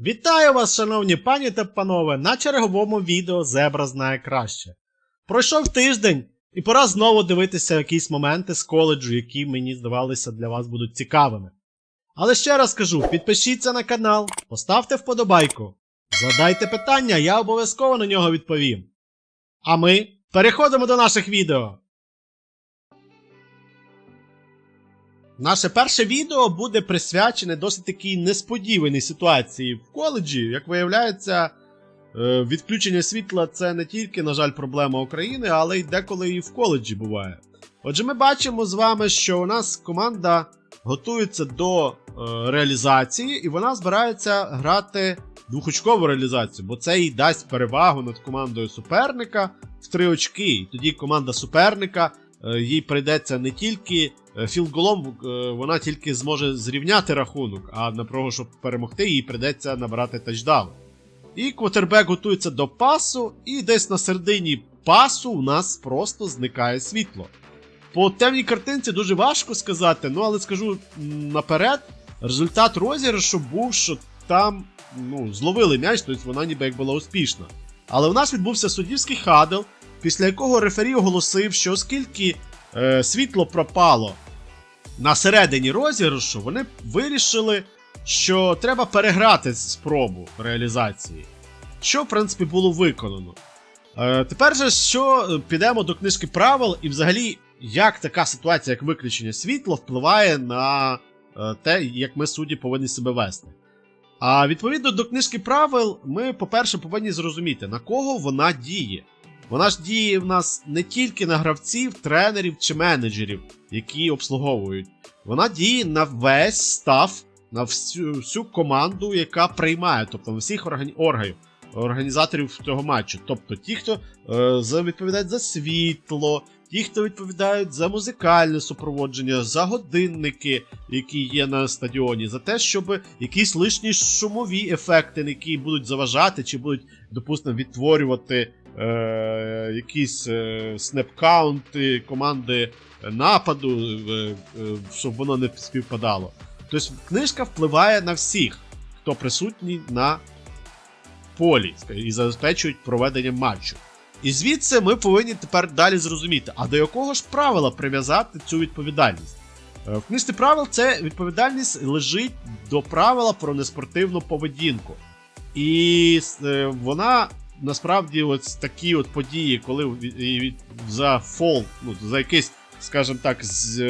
Вітаю вас, шановні пані та панове, на черговому відео Зебра знає краще. Пройшов тиждень, і пора знову дивитися якісь моменти з коледжу, які мені здавалися для вас будуть цікавими. Але ще раз кажу: підпишіться на канал, поставте вподобайку, задайте питання, я обов'язково на нього відповім. А ми переходимо до наших відео. Наше перше відео буде присвячене досить такій несподіваній ситуації в коледжі. Як виявляється, е, відключення світла це не тільки, на жаль, проблема України, але й деколи і в коледжі буває. Отже, ми бачимо з вами, що у нас команда готується до е, реалізації, і вона збирається грати двохочкову реалізацію, бо це їй дасть перевагу над командою суперника в три очки. І тоді команда суперника їй прийдеться не тільки е, філголом, е, вона тільки зможе зрівняти рахунок, а на того, щоб перемогти, їй прийдеться набирати тачдаун. І квотербек готується до пасу, і десь на середині пасу у нас просто зникає світло. По темній картинці дуже важко сказати, ну але скажу наперед, результат розіграшу був, що там ну, зловили м'яч, тобто вона ніби як була успішна. Але у нас відбувся суддівський хадл, після якого рефері оголосив, що оскільки е, світло пропало на середині розіграшу, вони вирішили, що треба переграти спробу реалізації. Що, в принципі, було виконано. Е, тепер же що е, підемо до книжки правил, і взагалі, як така ситуація, як виключення світла, впливає на е, те, як ми судді повинні себе вести. А відповідно до книжки правил, ми, по-перше, повинні зрозуміти, на кого вона діє. Вона ж діє в нас не тільки на гравців, тренерів чи менеджерів, які обслуговують. Вона діє на весь став, на всю, всю команду, яка приймає, тобто на всіх органі... органів, організаторів цього матчу. Тобто ті, хто е, відповідають за світло, ті, хто відповідають за музикальне супроводження, за годинники, які є на стадіоні, за те, щоб якісь лишні шумові ефекти, які будуть заважати, чи будуть, допустимо, відтворювати е, якісь е, снепкаунти команди нападу, е, щоб воно не співпадало. Тобто книжка впливає на всіх, хто присутній на полі і забезпечують проведення матчу. І звідси ми повинні тепер далі зрозуміти, а до якого ж правила прив'язати цю відповідальність. В книжці правил це відповідальність лежить до правила про неспортивну поведінку. І вона насправді ось такі от події, коли за фол, ну, за якийсь, скажімо так,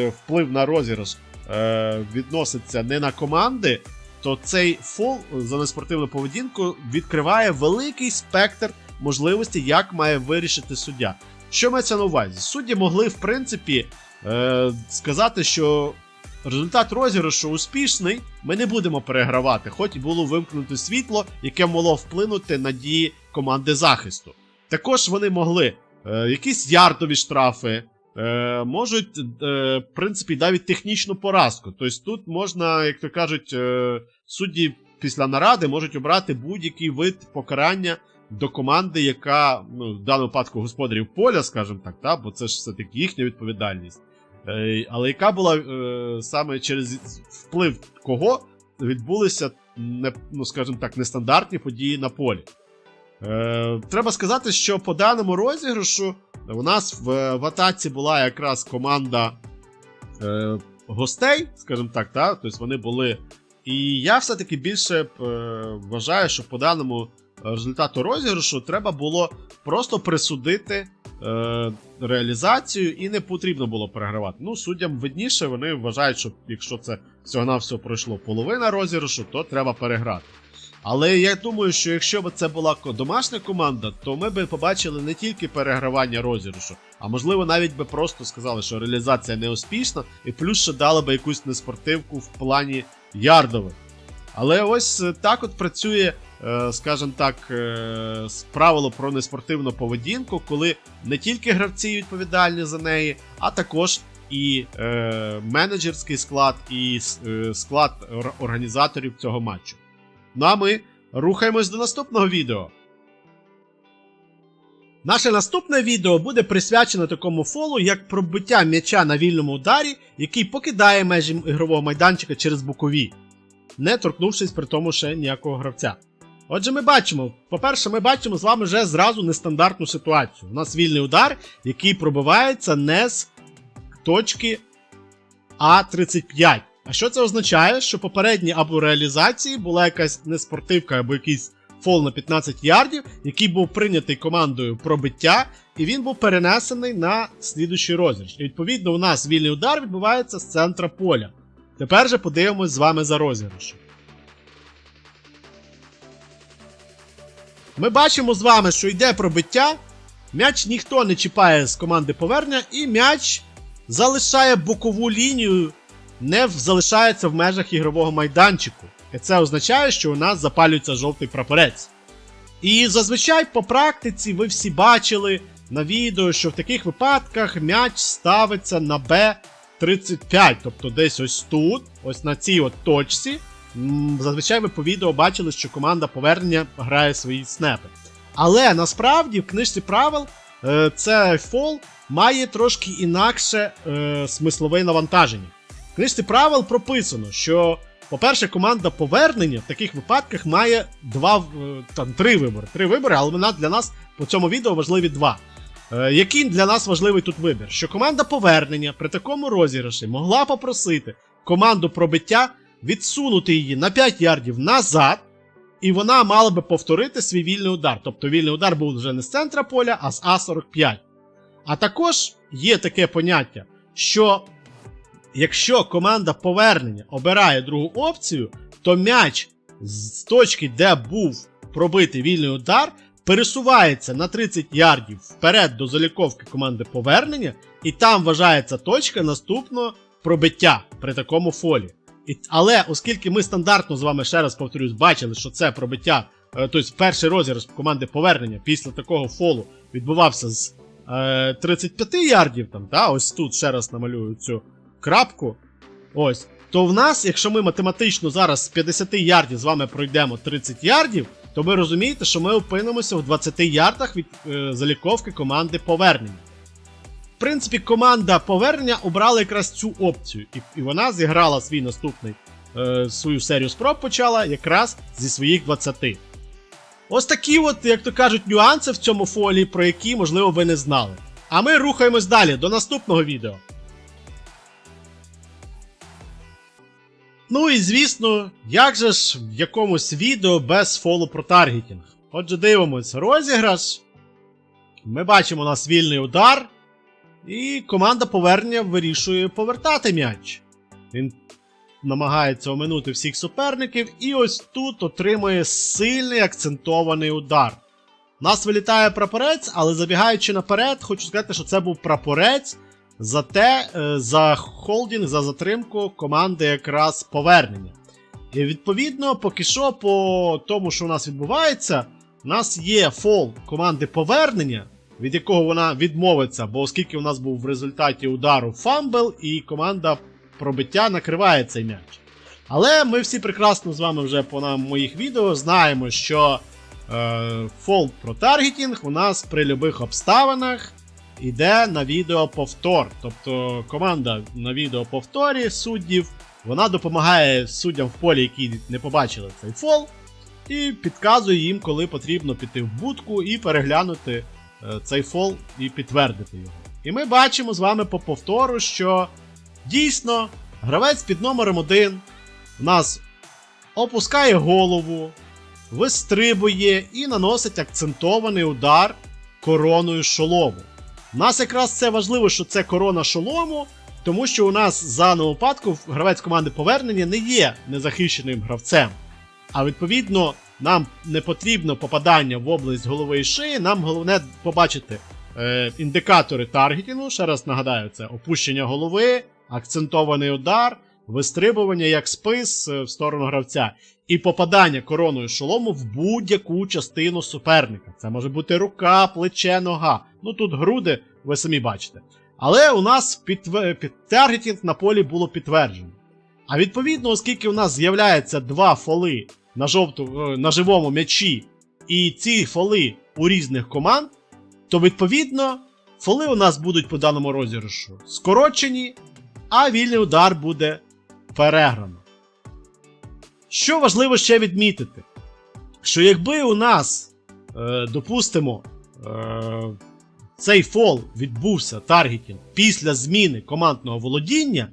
вплив на розіграш е, відноситься не на команди, то цей фол за неспортивну поведінку відкриває великий спектр можливостей, як має вирішити суддя. Що мається на увазі? Судді могли, в принципі, е, сказати, що результат розіграшу успішний, ми не будемо перегравати, хоч було вимкнуто світло, яке могло вплинути на дії команди захисту. Також вони могли е, якісь ярдові штрафи, е, можуть, е, в принципі, навіть технічну поразку. Тобто тут можна, як то кажуть, е, судді після наради можуть обрати будь-який вид покарання до команди, яка, ну, в даному випадку господарів поля, скажімо так, та, бо це ж все-таки їхня відповідальність. Е, але яка була е, саме через вплив кого відбулися, ну, скажімо так, нестандартні події на полі. Е, треба сказати, що по даному розіграшу у нас в, в атаці була якраз команда е, гостей, скажімо так, та? тобто вони були. І я все-таки більше е, вважаю, що по даному результату розіграшу треба було просто присудити е, реалізацію і не потрібно було перегравати. Ну, суддям видніше, вони вважають, що якщо це всього-навсього пройшло половина розіграшу, то треба переграти. Але я думаю, що якщо б це була домашня команда, то ми б побачили не тільки перегравання розіграшу, а можливо навіть би просто сказали, що реалізація не успішна, і плюс ще дали би якусь неспортивку в плані ярдових. Але ось е, так от працює, е, скажімо так, е, правило про неспортивну поведінку, коли не тільки гравці відповідальні за неї, а також і е, менеджерський склад, і е, склад організаторів цього матчу. Ну а ми рухаємось до наступного відео. Наше наступне відео буде присвячено такому фолу, як пробиття м'яча на вільному ударі, який покидає межі ігрового майданчика через бокові. не торкнувшись при тому ще ніякого гравця. Отже, ми бачимо, по-перше, ми бачимо з вами вже зразу нестандартну ситуацію. У нас вільний удар, який пробивається не з точки А35. А що це означає? Що попередні або реалізації була якась неспортивка або якийсь фол на 15 ярдів, який був прийнятий командою пробиття, і він був перенесений на слідущий розіграш. І відповідно у нас вільний удар відбувається з центра поля. Тепер же подивимось з вами за розіграшем. Ми бачимо з вами, що йде пробиття. М'яч ніхто не чіпає з команди повернення, і м'яч залишає бокову лінію, не залишається в межах ігрового майданчику. І це означає, що у нас запалюється жовтий прапорець. І зазвичай по практиці ви всі бачили на відео, що в таких випадках м'яч ставиться на Б35, тобто десь ось тут, ось на цій от точці. Зазвичай ви по відео бачили, що команда повернення грає свої снепи. Але насправді в книжці правил е, цей фол має трошки інакше е, смислове навантаження. В книжці правил прописано, що, по-перше, команда повернення в таких випадках має два, е, там, три вибори. Три вибори, але вона для нас по цьому відео важливі два. Який для нас важливий тут вибір? Що команда повернення при такому розіграші могла попросити команду пробиття відсунути її на 5 ярдів назад, і вона мала би повторити свій вільний удар. Тобто вільний удар був вже не з центра поля, а з А45. А також є таке поняття, що якщо команда повернення обирає другу опцію, то м'яч з точки, де був пробитий вільний удар, пересувається на 30 ярдів вперед до заліковки команди повернення, і там вважається точка наступного пробиття при такому фолі. Але оскільки ми стандартно з вами ще раз повторюсь, бачили, що це пробиття, е, тобто перший розіграш команди повернення після такого фолу відбувався з е, 35 ярдів, там, да, ось тут ще раз намалюю цю крапку. Ось. То в нас, якщо ми математично зараз з 50 ярдів з вами пройдемо 30 ярдів, то ви розумієте, що ми опинимося в 20 ярдах від е, заліковки команди повернення. В принципі, команда повернення обрала якраз цю опцію, і, і вона зіграла свій наступний е, свою серію спроб почала якраз зі своїх 20. Ось такі, от, як то кажуть, нюанси в цьому фолі, про які, можливо, ви не знали. А ми рухаємось далі до наступного відео. Ну і звісно, як же ж в якомусь відео без фолу про таргетінг. Отже, дивимось розіграш. Ми бачимо у нас вільний удар. І команда повернення вирішує повертати м'яч. Він намагається оминути всіх суперників, і ось тут отримує сильний акцентований удар. Нас вилітає прапорець, але забігаючи наперед, хочу сказати, що це був прапорець за те, е, за холдінг, за затримку команди якраз повернення. І відповідно, поки що, по тому, що у нас відбувається, у нас є фол команди повернення, від якого вона відмовиться, бо оскільки у нас був в результаті удару фамбл, і команда пробиття накриває цей м'яч. Але ми всі прекрасно з вами вже по нам моїх відео знаємо, що е, про таргетінг у нас при любих обставинах іде на відеоповтор. Тобто команда на відеоповторі суддів вона допомагає суддям в полі, які не побачили цей фол, і підказує їм, коли потрібно піти в будку і переглянути цей фол і підтвердити його. І ми бачимо з вами по повтору, що дійсно гравець під номером 1 у нас опускає голову, вистрибує і наносить акцентований удар короною шолому. У нас якраз це важливо, що це корона шолому, тому що у нас за випадку гравець команди повернення не є незахищеним гравцем. А відповідно, нам не потрібно попадання в область голови і шиї, нам головне побачити е, індикатори таргетінгу. Ще раз нагадаю, це опущення голови, акцентований удар, вистрибування як спис е, в сторону гравця, і попадання короною шолому в будь-яку частину суперника. Це може бути рука, плече, нога. Ну тут груди, ви самі бачите. Але у нас під таргетінг на полі було підтверджено. А відповідно, оскільки у нас з'являється два фоли на жовту, е, на живому м'ячі, і ці фоли у різних команд, то відповідно фоли у нас будуть по даному розіграшу скорочені, а вільний удар буде переграно. Що важливо ще відмітити? Що якби у нас, е, допустимо, е, цей фол відбувся таргетінг після зміни командного володіння,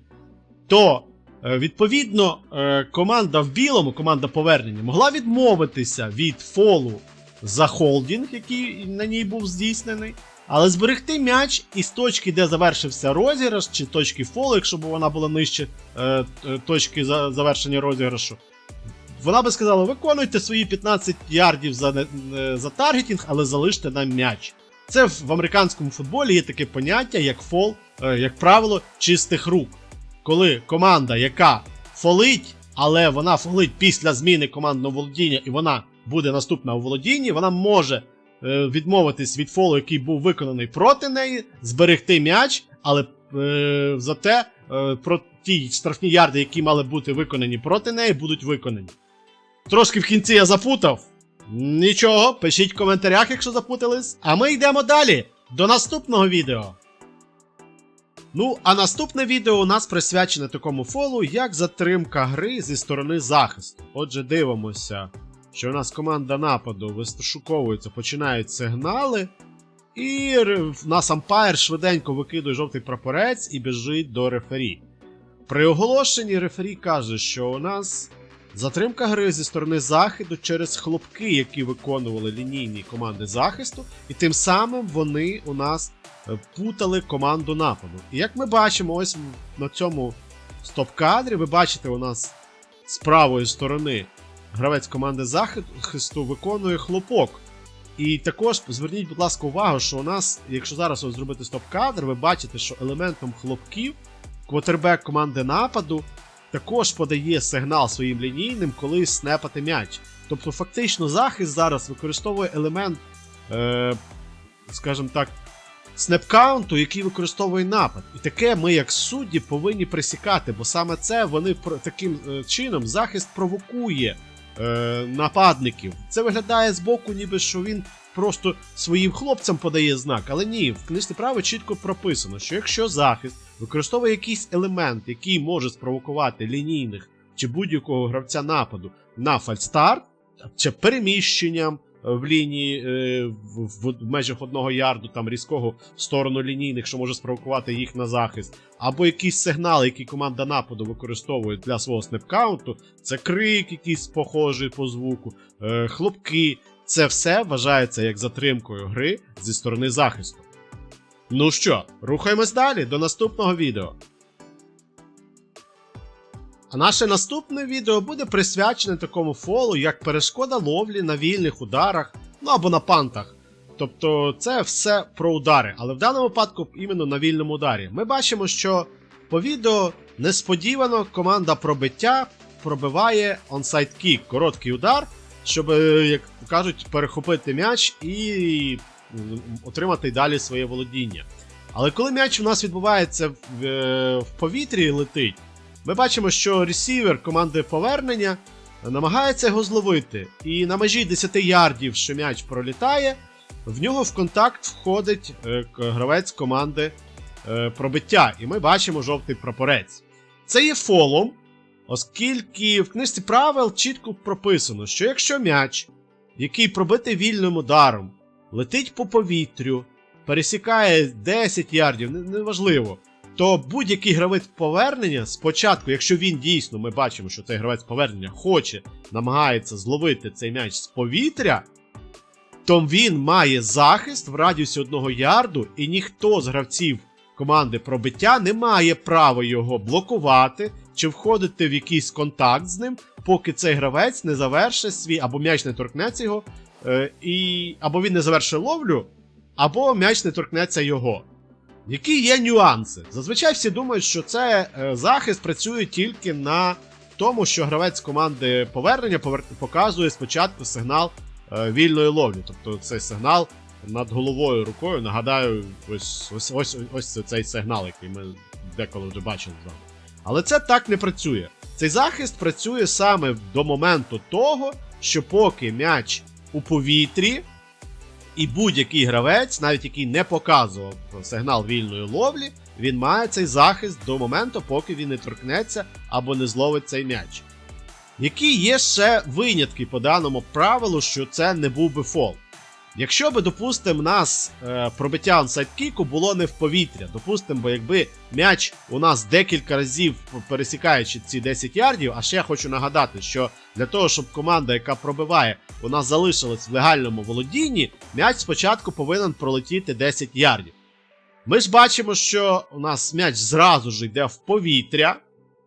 то відповідно е, команда в білому, команда повернення, могла відмовитися від фолу за холдінг, який на ній був здійснений, але зберегти м'яч із точки, де завершився розіграш, чи точки фолу, якщо б вона була нижче е, е, точки завершення розіграшу. Вона би сказала: виконуйте свої 15 ярдів за, е, за таргетінг, але залиште нам м'яч. Це в, американському футболі є таке поняття, як фол, е, як правило, чистих рук. Коли команда, яка фолить, але вона фолить після зміни командного володіння, і вона буде наступна у володінні, вона може е, відмовитись від фолу, який був виконаний проти неї, зберегти м'яч, але е, зате е, про ті штрафні ярди, які мали бути виконані проти неї, будуть виконані. Трошки в кінці я запутав. Нічого, пишіть в коментарях, якщо запутались. А ми йдемо далі до наступного відео. Ну, а наступне відео у нас присвячене такому фолу, як затримка гри зі сторони захисту. Отже, дивимося, що у нас команда нападу вистошуковується, починають сигнали. І в нас ампайр швиденько викидує жовтий прапорець і біжить до рефері. При оголошенні рефері каже, що у нас затримка гри зі сторони захисту через хлопки, які виконували лінійні команди захисту, і тим самим вони у нас путали команду нападу. І як ми бачимо, ось на цьому стоп-кадрі, ви бачите, у нас з правої сторони гравець команди захисту виконує хлопок. І також зверніть, будь ласка, увагу, що у нас, якщо зараз ось зробити стоп-кадр, ви бачите, що елементом хлопків квотербек команди нападу також подає сигнал своїм лінійним, коли снепати м'яч. Тобто, фактично, захист зараз використовує елемент, е, скажімо так, снепкаунту, який використовує напад. І таке ми, як судді, повинні присікати, бо саме це вони таким е, чином захист провокує е, нападників. Це виглядає збоку, ніби що він просто своїм хлопцям подає знак. Але ні, в книжці права чітко прописано, що якщо захист використовує якийсь елемент, який може спровокувати лінійних чи будь-якого гравця нападу на фальстарт, чи переміщенням в лінії е, в, межах одного ярду, там різкого в сторону лінійних, що може спровокувати їх на захист, або якийсь сигнал, який команда нападу використовує для свого снепкаунту, це крик, якийсь похожий по звуку, е, хлопки. Це все вважається як затримкою гри зі сторони захисту. Ну що, рухаємось далі до наступного відео. А наше наступне відео буде присвячене такому фолу, як перешкода ловлі на вільних ударах, ну або на пантах. Тобто це все про удари, але в даному випадку іменно на вільному ударі. Ми бачимо, що по відео несподівано команда пробиття пробиває онсайд кік, короткий удар, щоб, е, як кажуть, перехопити м'яч і отримати далі своє володіння. Але коли м'яч у нас відбувається в, е, повітрі і летить, ми бачимо, що ресівер команди повернення намагається його зловити. І на межі 10 ярдів, що м'яч пролітає, в нього в контакт входить е, гравець команди е, пробиття. І ми бачимо жовтий прапорець. Це є фолом, оскільки в книжці правил чітко прописано, що якщо м'яч, який пробитий вільним ударом, летить по повітрю, пересікає 10 ярдів, не- неважливо, то будь-який гравець повернення спочатку, якщо він дійсно, ми бачимо, що цей гравець повернення хоче, намагається зловити цей м'яч з повітря, то він має захист в радіусі одного ярду, і ніхто з гравців команди пробиття не має права його блокувати чи входити в якийсь контакт з ним, поки цей гравець не завершить свій, або м'яч не торкнеться його, е, і, або він не завершить ловлю, або м'яч не торкнеться його. Які є нюанси? Зазвичай всі думають, що це е, захист працює тільки на тому, що гравець команди повернення показує спочатку сигнал е, вільної ловлі. Тобто цей сигнал над головою рукою. Нагадаю, ось ось, ось, ось це цей сигнал, який ми деколи вже бачили з вами. Але це так не працює. Цей захист працює саме до моменту того, що поки м'яч у повітрі, і будь-який гравець, навіть який не показував сигнал вільної ловлі, він має цей захист до моменту, поки він не торкнеться або не зловить цей м'яч. Які є ще винятки по даному правилу, що це не був би фол. Якщо би, допустимо, нас е, пробиття онсайдкіку було не в повітря, допустимо, бо якби м'яч у нас декілька разів пересікаючи ці 10 ярдів, а ще я хочу нагадати, що для того, щоб команда, яка пробиває, у нас залишилась в легальному володінні, м'яч спочатку повинен пролетіти 10 ярдів. Ми ж бачимо, що у нас м'яч зразу ж йде в повітря,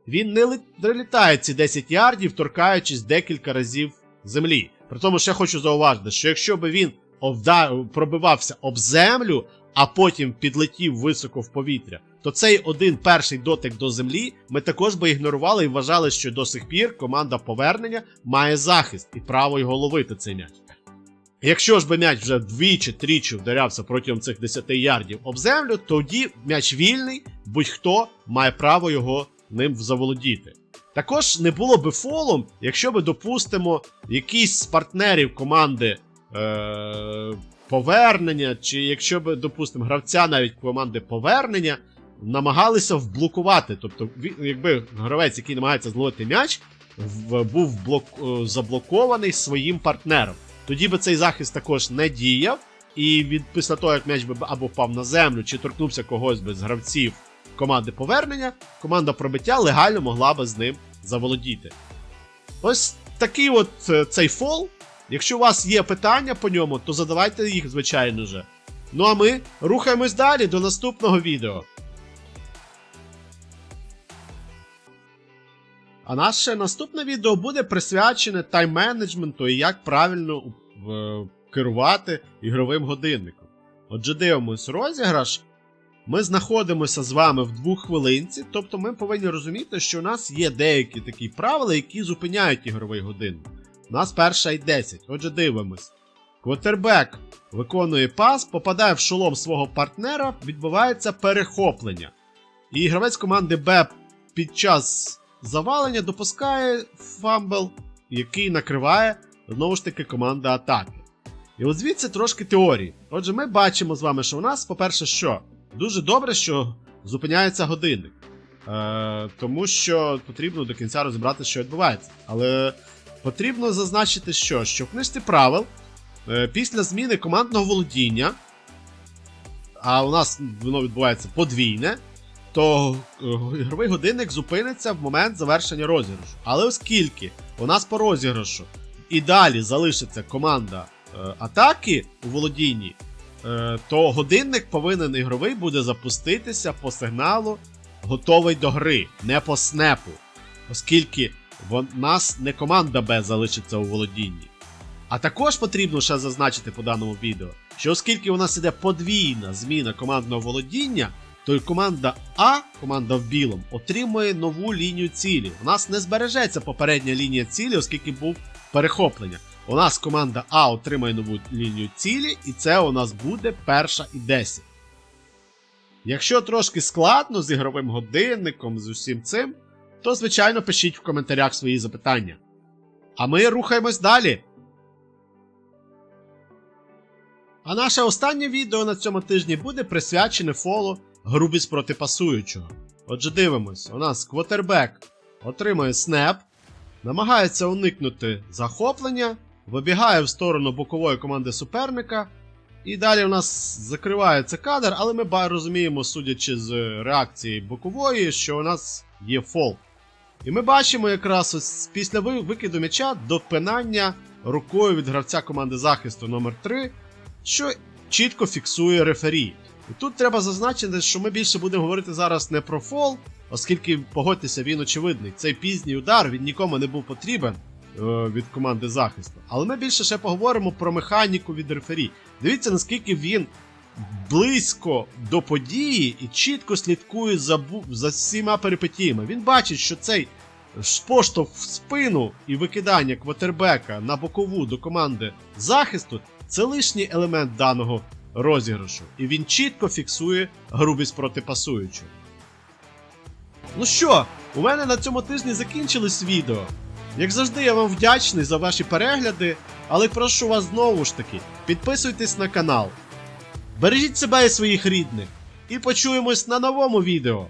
він не ли- літає ці 10 ярдів, торкаючись декілька разів землі. При тому ще хочу зауважити, що якщо би він овда- пробивався об землю, а потім підлетів високо в повітря, то цей один перший дотик до землі ми також би ігнорували і вважали, що до сих пір команда повернення має захист і право його ловити цей м'яч. Якщо ж би м'яч вже двічі-тричі вдарявся протягом цих 10 ярдів об землю, тоді м'яч вільний, будь-хто має право його ним заволодіти. Також не було би фолом, якщо би, допустимо, якийсь з партнерів команди е- повернення, чи якщо би, допустимо, гравця навіть команди повернення намагалися вблокувати. Тобто, якби гравець, який намагається зловити м'яч, був блок, е, заблокований своїм партнером. Тоді би цей захист також не діяв, і від після того, як м'яч би або впав на землю, чи торкнувся когось би з гравців команди повернення, команда пробиття легально могла би з ним заволодіти. Ось такий от е, цей фол. Якщо у вас є питання по ньому, то задавайте їх, звичайно же. Ну а ми рухаємось далі до наступного відео. А наше наступне відео буде присвячене тайм-менеджменту і як правильно е, керувати ігровим годинником. Отже, дивимось розіграш. Ми знаходимося з вами в двох хвилинці, тобто ми повинні розуміти, що у нас є деякі такі правила, які зупиняють ігровий годинник. У нас перша й 10. Отже, дивимось. Квотербек виконує пас, попадає в шолом свого партнера, відбувається перехоплення. І гравець команди Б під час завалення допускає фамбл, який накриває знову ж таки команда атаки. І от звідси трошки теорії. Отже, ми бачимо з вами, що у нас, по-перше, що? Дуже добре, що зупиняється годинник. Е, тому що потрібно до кінця розібрати, що відбувається. Але потрібно зазначити, що, що в книжці правил е, після зміни командного володіння, а у нас воно відбувається подвійне, то е, ігровий годинник зупиниться в момент завершення розіграшу. Але оскільки у нас по розіграшу і далі залишиться команда е, атаки у володінні, то годинник повинен ігровий буде запуститися по сигналу готовий до гри, не по снепу. Оскільки в нас не команда Б залишиться у володінні. А також потрібно ще зазначити по даному відео, що оскільки у нас іде подвійна зміна командного володіння, то й команда А, команда в білому, отримує нову лінію цілі. У нас не збережеться попередня лінія цілі, оскільки був перехоплення. У нас команда А отримає нову лінію цілі, і це у нас буде перша і 10. Якщо трошки складно з ігровим годинником, з усім цим, то звичайно пишіть в коментарях свої запитання. А ми рухаємось далі. А наше останнє відео на цьому тижні буде присвячене фолу грубіс проти пасуючого. Отже, дивимось, у нас квотербек отримує снеп, намагається уникнути захоплення, вибігає в сторону бокової команди суперника. І далі у нас закривається кадр, але ми розуміємо, судячи з реакції бокової, що у нас є фол. І ми бачимо якраз ось після викиду м'яча до пинання рукою від гравця команди захисту номер 3 що чітко фіксує рефері. І тут треба зазначити, що ми більше будемо говорити зараз не про фол, оскільки, погодьтеся, він очевидний. Цей пізній удар він нікому не був потрібен е, від команди захисту. Але ми більше ще поговоримо про механіку від рефері. Дивіться, наскільки він близько до події і чітко слідкує за, за всіма перипетіями. Він бачить, що цей поштовх в спину і викидання квотербека на бокову до команди захисту це лишній елемент даного розіграшу, і він чітко фіксує грубість проти. Ну що, у мене на цьому тижні закінчились відео. Як завжди, я вам вдячний за ваші перегляди, але прошу вас знову ж таки, підписуйтесь на канал. Бережіть себе і своїх рідних, і почуємось на новому відео.